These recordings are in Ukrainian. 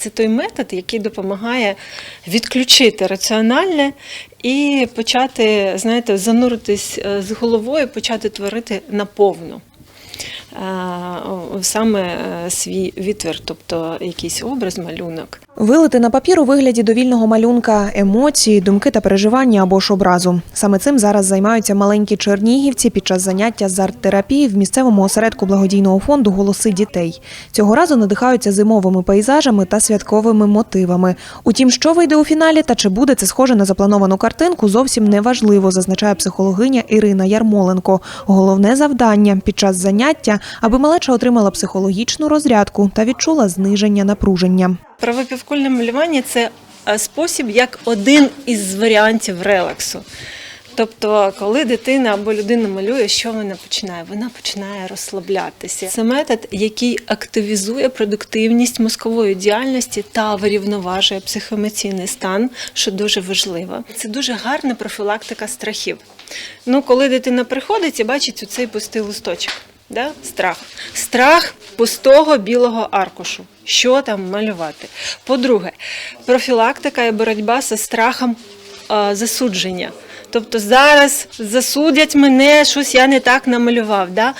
Це той метод, який допомагає відключити раціональне і почати, знаєте, зануритись е, з головою, почати творити наповну. Е, Саме е, свій відтвір, тобто якийсь образ, малюнок. Вилити на папір у вигляді довільного малюнка емоції, думки та переживання або ж образу. Саме цим зараз займаються маленькі чернігівці під час заняття з арт-терапії в місцевому осередку благодійного фонду Голоси дітей. Цього разу надихаються зимовими пейзажами та святковими мотивами. Утім, що вийде у фіналі та чи буде це схоже на заплановану картинку, зовсім не важливо, зазначає психологиня Ірина Ярмоленко. Головне завдання під час заняття, аби малеча отримала психологічну розрядку та відчула зниження напруження. Правопівкульне малювання це е, спосіб як один із варіантів релаксу. Тобто, коли дитина або людина малює, що вона починає? Вона починає розслаблятися. Це метод, який активізує продуктивність мозкової діяльності та вирівноважує психоемоційний стан, що дуже важливо. Це дуже гарна профілактика страхів. Ну, коли дитина приходить і бачить оцей пустий листочок. Да? Страх. Страх пустого білого аркушу. Що там малювати? По-друге, профілактика і боротьба зі страхом е, засудження. Тобто зараз засудять мене, щось я не так намалював. Да?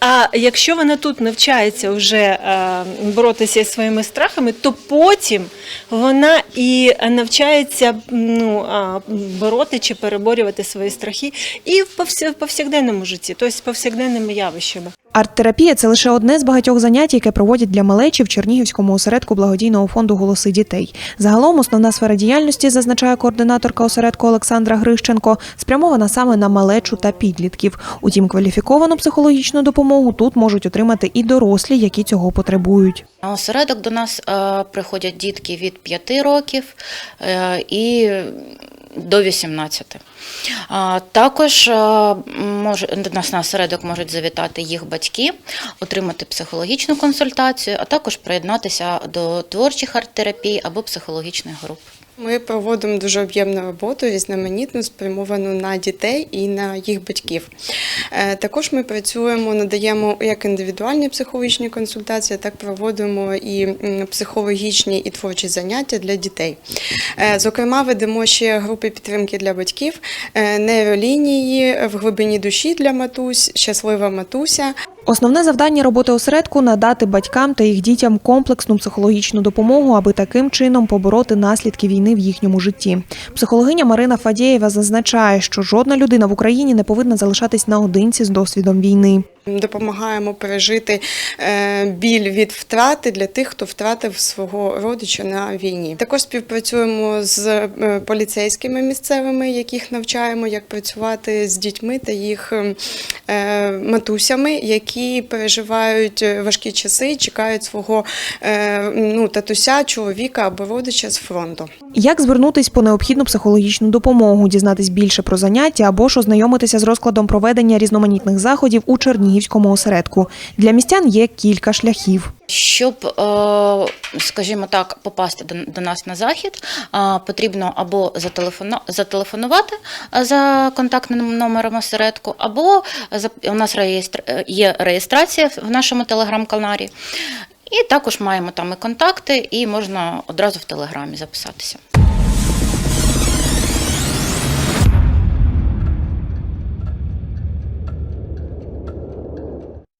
А якщо вона тут навчається вже е, боротися зі своїми страхами, то потім вона і навчається ну, бороти чи переборювати свої страхи і в повсякденному житті, тобто з повсякденними явищами. Арт-терапія це лише одне з багатьох занять, яке проводять для малечі в Чернігівському осередку благодійного фонду Голоси дітей. Загалом основна сфера діяльності, зазначає координаторка осередку Олександра Грищенко, спрямована саме на малечу та підлітків. Утім, кваліфіковану психологічну допомогу тут можуть отримати і дорослі, які цього потребують. На осередок до нас е, приходять дітки від 5 років е, і до 18. А, Також може, нас на осередок можуть завітати їх батьки, отримати психологічну консультацію, а також приєднатися до творчих арт-терапій або психологічних груп. Ми проводимо дуже об'ємну роботу, різноманітну, спрямовану на дітей і на їх батьків. Е, Також ми працюємо, надаємо як індивідуальні психологічні консультації, так проводимо і психологічні і творчі заняття для дітей. Е, Зокрема, ведемо ще групи підтримки для батьків, е, нейролінії в глибині душі для матусь, щаслива матуся. Основне завдання роботи осередку надати батькам та їх дітям комплексну психологічну допомогу, аби таким чином побороти наслідки війни в їхньому житті. Психологиня Марина Фадєєва зазначає, що жодна людина в Україні не повинна залишатись наодинці з досвідом війни. Допомагаємо пережити е, біль від втрати для тих, хто втратив свого родича на війні. Також співпрацюємо з е, поліцейськими місцевими, яких навчаємо, як працювати з дітьми та їх е, матусями, які переживають важкі часи, і чекають свого ну, татуся, чоловіка або родича з фронту. Як звернутись по необхідну психологічну допомогу, дізнатись більше про заняття або ж ознайомитися з розкладом проведення різноманітних заходів у Чернігівському осередку. Для містян є кілька шляхів. Щоб, е, скажімо так, попасти до, нас на захід, е, потрібно або зателефону- зателефонувати е, за контактним номером осередку, або у нас є реєстрація в нашому телеграм-каналі. І також маємо там і контакти, і можна одразу в телеграмі записатися.